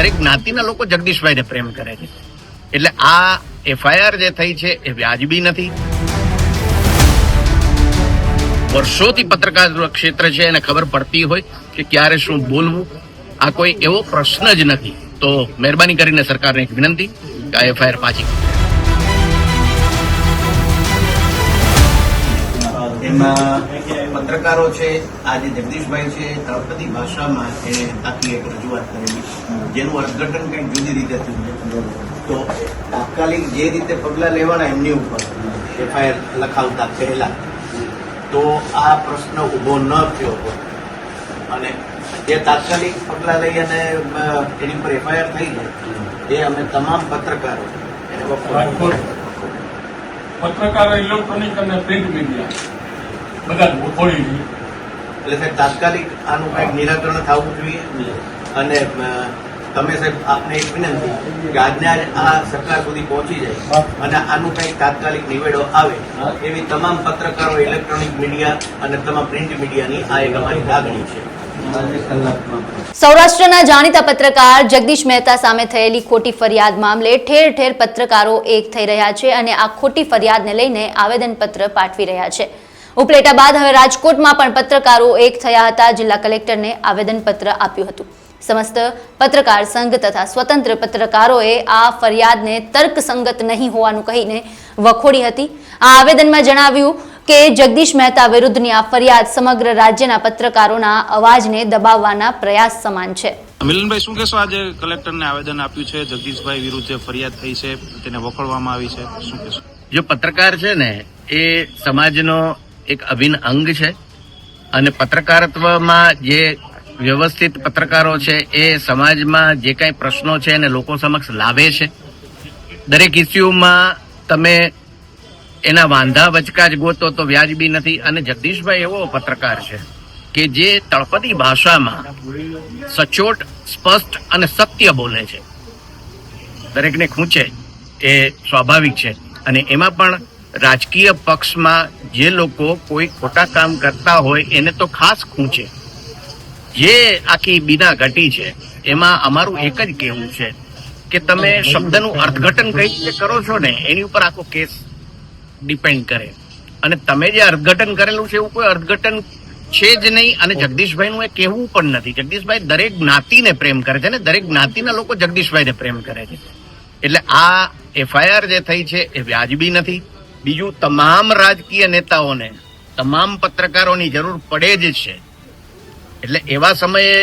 દરેક જ્ઞાતિના લોકો જગદીશભાઈને પ્રેમ કરે છે. એટલે આ એફઆઈઆર જે થઈ છે એ વ્યાજબી નથી. વર્ષોથી પત્રકાર ક્ષેત્ર છે એને ખબર પડતી હોય કે ક્યારે શું બોલવું. આ કોઈ એવો પ્રશ્ન જ નથી. તો મહેરબાની કરીને સરકારને એક વિનંતી કે આ એફઆઈઆર પાછી એમાં પત્રકારો છે, આજે જગદીશભાઈ છે તળપદી ભાષામાં એને આખી એક રજૂઆત કરેલી. જેનું અર્થઘટન કંઈક જુદી રીતે થયું. તો તાત્કાલિક જે રીતે પગલાં લેવાના એમની ઉપર એફઆઈઆર લખાવતા પહેલા તો આ પ્રશ્ન ઊભો ન થયો અને જે તાત્કાલિક પગલાં લઈ અને એની ઉપર એફઆઈઆર થઈ જાય, એ અમે તમામ પત્રકારો પત્રકારો ઇલેક્ટ્રોનિક અને પ્રિન્ટ મીડિયા. એટલે સાહેબ તાત્કાલિક આનું કંઈક નિરાકરણ થવું જોઈએ. અને તમે સાહેબ આપને એક વિનંતી કે આજને આજ આ સરકાર સુધી પહોંચી જાય અને આનું કંઈક તાત્કાલિક નિવેડો આવે એવી તમામ પત્રકારો ઇલેક્ટ્રોનિક મીડિયા અને તમામ પ્રિન્ટ મીડિયાની આ એક અમારી લાગણી છે. સૌરાષ્ટ્રના જાણીતા પત્રકાર જગદીશ મહેતા સામે થયેલી ખોટી ફરિયાદ મામલે ઠેર ઠેર પત્રકારો એક થઈ રહ્યા છે અને આ ખોટી ફરિયાદને લઈને આવેદનપત્ર પાઠવી રહ્યા છે. ઉપલેટા બાદ હવે રાજકોટમાં પણ પત્રકારો એક થયા હતા. જિલ્લા કલેક્ટરને આવેદનપત્ર આપ્યું હતું. સમસ્ત પત્રકાર સંઘ તથા સ્વતંત્ર પત્રકારોએ આ ફરિયાદને તર્કસંગત નહીં હોવાનું કહીને વખોડી હતી. આ આવેદનમાં જણાવ્યું કે જગદીશ મહેતા વિરુદ્ધની આ ફરિયાદ સમગ્ર રાજ્યના પત્રકારોના અવાજને દબાવવાના પ્રયાસ સમાન છે. મિલનભાઈ શું કહેશો? આજે કલેક્ટરને આવેદન આપ્યું છે. જગદીશભાઈ વિરુદ્ધ જે ફરિયાદ થઈ છે તેને વખોડવામાં આવી છે. શું કહેશો? જો પત્રકાર છે ને એ સમાજનો એક અભિન્ન અંગ છે. અને પત્રકારત્વમાં જે વ્યવસ્થિત પત્રકારો છે, એ સમાજમાં જે કાંઈ પ્રશ્નો છે એને લોકો સમક્ષ લાવે છે. દરેક ઇસ્યુમાં તમે એના વાંધા વચકા જ ગોતો તો વ્યાજબી નથી. અને જગદીશભાઈ એવો પત્રકાર છે કે જે તળપદી ભાષામાં સચોટ, સ્પષ્ટ અને સત્ય બોલે છે. દરેકને ખૂંચે એ સ્વાભાવિક છે. અને એમાં પણ રાજકીય પક્ષમાં જે લોકો કોઈ ખોટા કામ કરતા હોય, એને તો ખાસ ખૂંચે જે આખી બીના ઘટી છે, એમાં અમારું એક જ કહેવું છે કે તમે શબ્દનું અર્થઘટન કઈ રીતે કરો છો ને, એની ઉપર આખો કેસ ડિપેન્ડ કરે. અને તમે જે અર્થઘટન કરેલું છે, એવું કોઈ અર્થઘટન છે જ નહીં. અને જગદીશભાઈનું એ કહેવું પણ નથી. જગદીશભાઈ દરેક જ્ઞાતિને પ્રેમ કરે છે ને, દરેક જ્ઞાતિના લોકો જગદીશભાઈને પ્રેમ કરે છે. એટલે આ એફઆઈઆર જે થઈ છે, એ વ્યાજબી નથી. બીજું તમામ રાજકીય નેતાઓને તમામ પત્રકારોની જરૂર પડે જ છે. એટલે એવા સમયે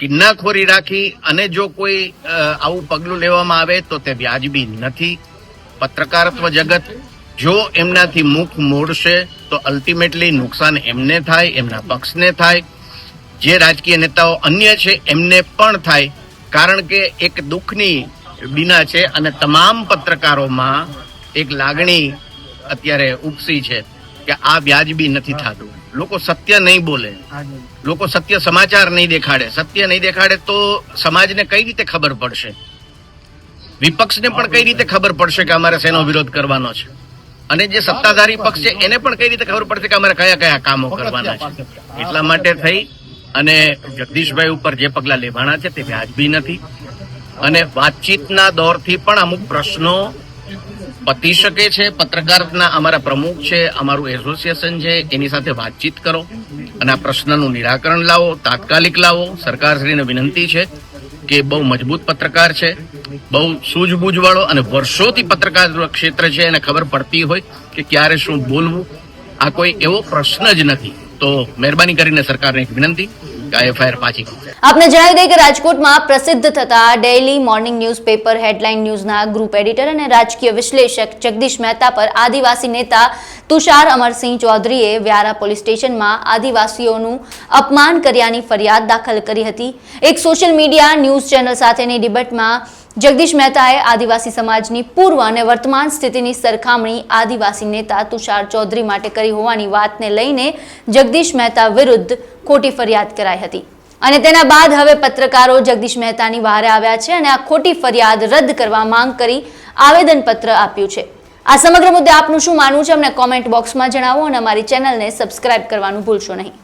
કિન્નાખોરી રાખી અને જો કોઈ આવું પગલું લેવામાં આવે તો તે વ્યાજબી નથી. પત્રકારત્વ જગત જો એમનાથી મુખ મોડશે તો અલ્ટિમેટલી નુકસાન એમને થાય, એમના પક્ષને થાય. જે રાજકીય નેતાઓ અન્ય છે એમને પણ થાય. કારણ કે એક દુઃખની બીના છે અને તમામ પત્રકારોમાં એક લાગણી અત્યારે ઉપસી છે કે આ વ્યાજબી નથી થતું. લોકો સત્ય નહીં બોલે. લોકો સત્ય સમાચાર નહીં દેખાડે. સત્ય નહીં દેખાડે તો સમાજને કઈ રીતે ખબર પડશે? વિપક્ષને પણ કઈ રીતે ખબર પડશે કે અમારે શેનો વિરોધ કરવાનો છે? અને જે સત્તાધારી પક્ષ છે એને પણ કઈ રીતે ખબર પડશે કે અમારે કયા કયા કામો કરવાના છે? એટલા માટે થઈ અને જગદીશભાઈ ઉપર જે પગલા લેવાના છે તે વ્યાજબી નથી. અને વાતચીતના દોરથી પણ અમુક પ્રશ્નો પતી શકે છે. પત્રકારના અમારા પ્રમુખ છે, અમારું એસોસિએશન છે, એની સાથે વાતચીત કરો અને આ પ્રશ્નનું નિરાકરણ લાવો, તાત્કાલિક લાવો. સરકારશ્રીને વિનંતી છે કે બહુ મજબૂત પત્રકાર છે, બહુ સૂઝબૂઝ વાળો અને વર્ષોથી પત્રકાર ક્ષેત્ર છે, એને ખબર પડતી હોય કે ક્યારે શું બોલવું. આ કોઈ એવો પ્રશ્ન જ નથી. તો મહેરબાની કરીને સરકારને એક વિનંતી. આપને જણાવી દઈએ કે રાજકોટમાં પ્રસિદ્ધ થતા ડેઇલી મોર્નિંગ ન્યૂઝપેપર હેડલાઇન ન્યૂઝના ગ્રુપ એડિટર અને રાજકીય વિશ્લેષક જગદીશ મહેતા પર આદિવાસી નેતા તુષાર અમરસિંહ ચૌધરીએ વ્યારા પોલીસ સ્ટેશનમાં આદિવાસીઓનું અપમાન કર્યાની ફરિયાદ દાખલ કરી હતી. એક સોશિયલ મીડિયા ન્યૂઝ ચેનલ સાથેની ડિબેટમાં જગદીશ મહેતાએ આદિવાસી સમાજની પૂર્વ અને વર્તમાન સ્થિતિની સરખામણી આદિવાસી નેતા તુષાર ચૌધરી માટે કરી હોવાની વાતને લઈને જગદીશ મહેતા વિરુદ્ધ ખોટી ફરિયાદ કરાઈ હતી. અને તેના બાદ હવે પત્રકારો જગદીશ મહેતાની વહારે આવ્યા છે અને આ ખોટી ફરિયાદ રદ કરવા માંગ કરી આવેદનપત્ર આપ્યું છે. આ સમગ્ર મુદ્દે આપનું શું માનવું છે અમને કોમેન્ટ બોક્સમાં જણાવો અને અમારી ચેનલને સબસ્ક્રાઇબ કરવાનું ભૂલશો નહીં.